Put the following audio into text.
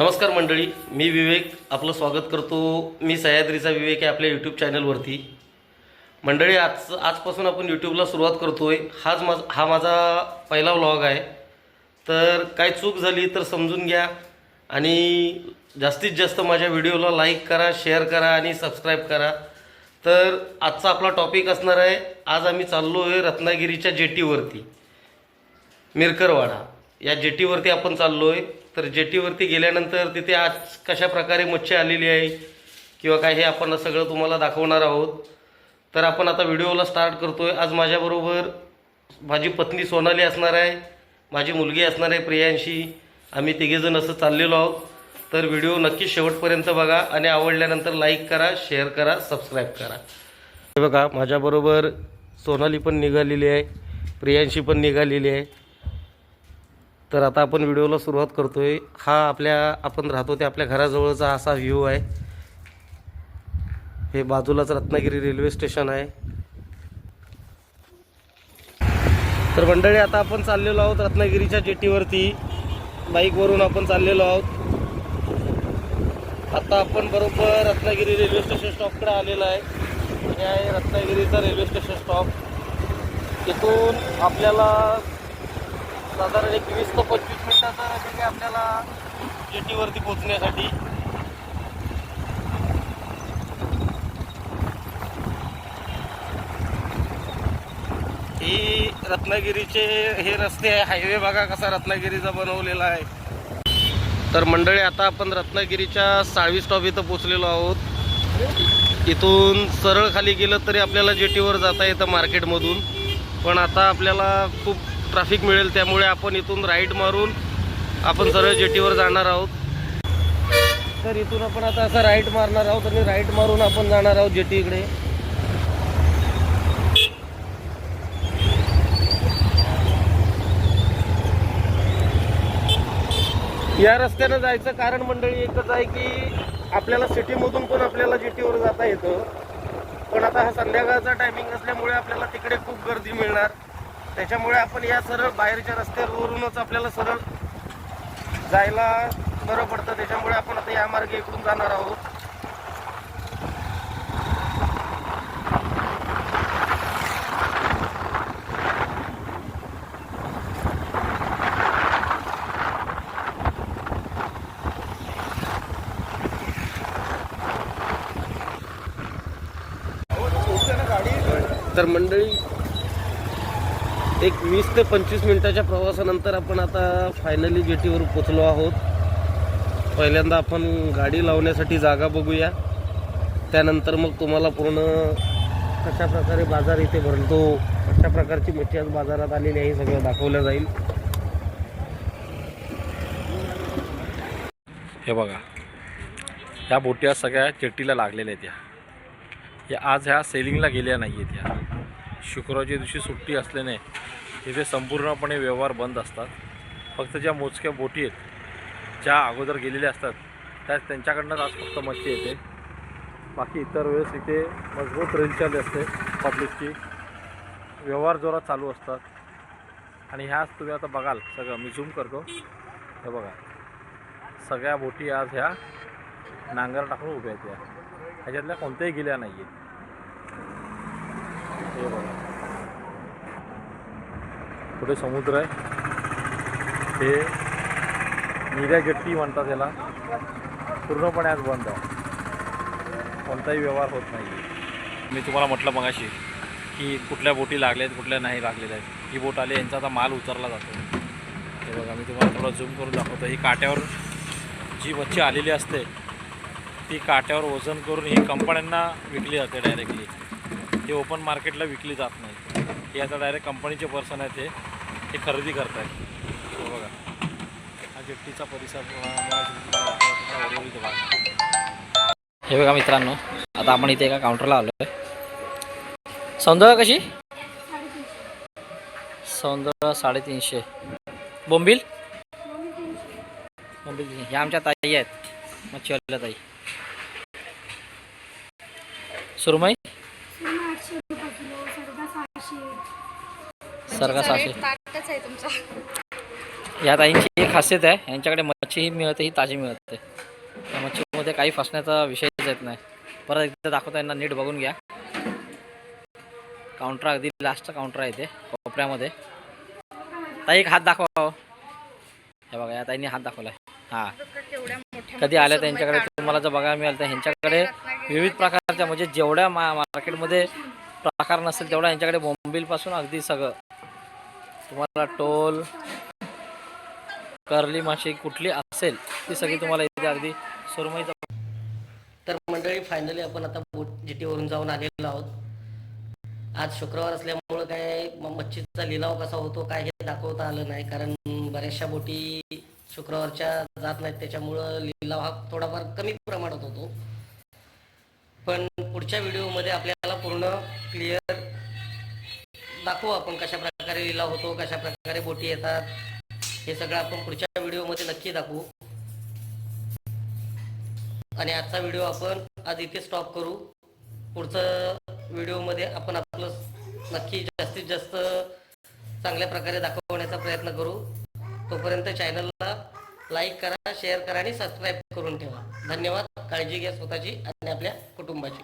नमस्कार मंडळी मी विवेक आपलं स्वागत करतो. मी सह्याद्रीचा विवेक आहे आपल्या यूट्यूब चॅनलवरती मंडळी आज आजपासून आपण यूट्यूबला सुरुवात करतो आहे हाच माझ हा माझा पहिला व्लॉग आहे. तर काय चूक झाली तर समजून घ्या आणि जास्तीत जास्त माझ्या व्हिडिओला लाईक करा शेअर करा आणि सबस्क्राईब करा. तर आजचा आपला टॉपिक असणार आहे आज आम्ही चाललो आहे रत्नागिरीच्या जेटीवरती. मिरकरवाडा. या जेटीवरती आपण चाललो आहे तर जेटीवरती गेल्यानंतर तिथे आज कशा प्रकारे मच्छी आलेली आहे किंवा काय हे आपण सगळं तुम्हाला दाखवणार आहोत. तर आपण आता व्हिडिओला स्टार्ट करतो आहे आज माझ्याबरोबर माझी पत्नी सोनाली असणार आहे माझी मुलगी असणार आहे प्रियांशी. आम्ही तिघेजण असं चाललेलो आहोत. तर व्हिडिओ नक्की शेवटपर्यंत बघा आणि आवडल्यानंतर लाईक करा शेअर करा सबस्क्राईब करा. हे बघा माझ्याबरोबर सोनाली पण निघालेली आहे प्रियांशी पण निघालेली आहे. तर आता आपण व्हिडिओला सुरुवात करतो आहे हा आपल्या आपण राहतो ते आपल्या घराजवळचा असा व्ह्यू आहे. हे बाजूलाच रत्नागिरी रेल्वे स्टेशन आहे. तर मंडळी आता आपण चाललेलो आहोत रत्नागिरीच्या जेटीवरती. बाईकवरून आपण चाललेलो आहोत. आता आपण बरोबर रत्नागिरी रेल्वे स्टेशन स्टॉपकडे आलेलो आहे. हे आहे रत्नागिरीचा रेल्वे स्टेशन स्टॉप इथून आपल्याला साधारण एक वीस ते पंचवीस मिनिटाचा रनिंग आपल्याला जेटीवरती पोचण्यासाठी ही रत्नागिरीचे हे रस्ते आहे हायवे बघा कसा रत्नागिरीचा बनवलेला आहे. तर मंडळी आता आपण रत्नागिरीच्या साळवी स्टॉप इथं पोचलेलो आहोत. इथून सरळ खाली गेलं तरी आपल्याला जेटीवर जाता येतं मार्केटमधून पण आता आपल्याला खूप ट्रॅफिक मिळेल त्यामुळे आपण इथून राईट मारून आपण सरळ जेटीवर जाणार आहोत. तर इथून आपण आता असं राईट मारणार आहोत आणि राईट मारून आपण जाणार आहोत जेटीकडे या रस्त्यानं जायचं कारण मंडळी एकच आहे की आपल्याला सिटीमधून पण आपल्याला जेटीवर जाता येतं. पण आता हा संध्याकाळचा टायमिंग असल्यामुळे आपल्याला तिकडे खूप गर्दी मिळणार. त्याच्यामुळे आपण या सरळ बाहेरच्या रस्त्यावरूनच आपल्याला सरळ जायला बरं पडतं. त्याच्यामुळे आपण आता या मार्गे इकडून जाणार आहोत. तर मंडळी एक वीस ते पंचवीस मिनिटाच्या प्रवासानंतर आपण आता फायनली जेटीवर पोचलो आहोत. पहिल्यांदा आपण गाडी लावण्यासाठी जागा बघूया. त्यानंतर मग तुम्हाला पूर्ण कशा प्रकारे बाजार इथे भरतो कशा प्रकारची मच्छी आज बाजारात आलेली आहे सगळं दाखवलं जाईल. हे बघा ह्या बोटी सगळ्या चेट्टीला लागलेल्या आहेत या. आज ह्या सेलिंगला गेल्या नाही आहेत या. शुक्रवारच्या दिवशी सुट्टी असल्याने इथे संपूर्णपणे व्यवहार बंद असतात. फक्त ज्या मोजक्या बोटी आहेत ज्या अगोदर गेलेल्या असतात त्या त्यांच्याकडनंच आज फक्त मच्छी येते. बाकी इतर वेळेस इथे मजबूत रेलचाल असते पब्लिकची. व्यवहार जोरात चालू असतात. आणि ह्याच तुम्ही आता बघाल सगळं. मी झूम करतो. हे बघा. सगळ्या बोटी आज ह्या नांगर टाकून उभ्या आहेत ह्याच्यातल्या कोणत्याही गेल्या नाही आहेत हे बघा पुढे समुद्र आहे? हे निर्या जेट्टी म्हणतात त्याला पूर्णपणे आज बंद आहे. कोणताही व्यवहार होत नाही मी तुम्हाला म्हटलं मगाशी की कुठल्या बोटी लागल्या आहेत कुठल्या नाही लागलेल्या आहेत. ही बोट आली यांचा आता माल उतरला जातो. हे बघा मी तुम्हाला थोडं झूम करून दाखवतो. ही काट्यावर जी मच्छी आलेली असते ती काट्यावर वजन करून ही कंपन्यांना विकली जाते डायरेक्टली ते ओपन मार्केटला विकली जात नाही. हे आता डायरेक्ट कंपनीचे पर्सन आहेत ते खरेदी करत आहेत हो बघा. हा जेट्टीचा परिसर हे बघा. मित्रांनो आता आपण इथे एका काउंटरला आलो आहे सौंदर्य कशी? सौंदर्य साडेतीनशे. बोंबील? बोंबील ह्या आमच्या ताई आहेत. मच्छीवाल्या ताई. सुरमई? सरगा सहाशे ताटच आहे तुमचा. या ताईंची एक खासियत आहे यांच्याकडे मच्छी ही मिळते ही ताजी मिळते. त्या मच्छीमध्ये काही फसण्याचा विषयच येत नाही. परत एकदा दाखवता यांना नीट बघून घ्या. काउंटर अगदी लास्टचा काउंटर आहे इथे कोपऱ्यामध्ये. ताई एक हात दाखवा हो. हे बघा या ताईंनी हात दाखवलाय. हां. कधी आल्या त्यांच्याकडे? तुम्हाला जर बघायला मिळालं तर ह्यांच्याकडे विविध प्रकारच्या म्हणजे जेवढ्या मा मार्केटमध्ये प्रकार नसेल तेवढा यांच्याकडे बोंबीलपासून अगदी सगळं. तुम्हाला टोल करली माशी कुठली असेल ती सगळी तुम्हाला इथे अगदी सुरमई तर मंडळी फायनली आपण आता बोट जेटीवरून जाऊन आलेलो आहोत. आज शुक्रवार असल्यामुळं काय मच्छीचा लिलाव कसा होतो काय हे दाखवता आलं नाही. कारण बऱ्याचशा बोटी शुक्रवारच्या जात नाहीत त्याच्यामुळं लिलाव हा थोडाफार कमी प्रमाणात होतो. पण पुढच्या व्हिडिओमध्ये आपल्याला पूर्ण क्लिअर दाखवू आपण कशा प्रकारे लिलाव होतो कशा प्रकारे बोटी येतात. हे सगळं आपण पुढच्या व्हिडिओमध्ये नक्की दाखवू. आणि आजचा व्हिडिओ आपण आज इथे स्टॉप करू. पुढचं व्हिडिओमध्ये आपण आपलं नक्की जास्तीत जास्त चांगल्या प्रकारे दाखवण्याचा प्रयत्न करू. तोपर्यंत चॅनलला लाईक करा शेअर करा आणि सबस्क्राईब करून ठेवा. धन्यवाद. काळजी घ्या स्वतःची आणि आपल्या कुटुंबाची.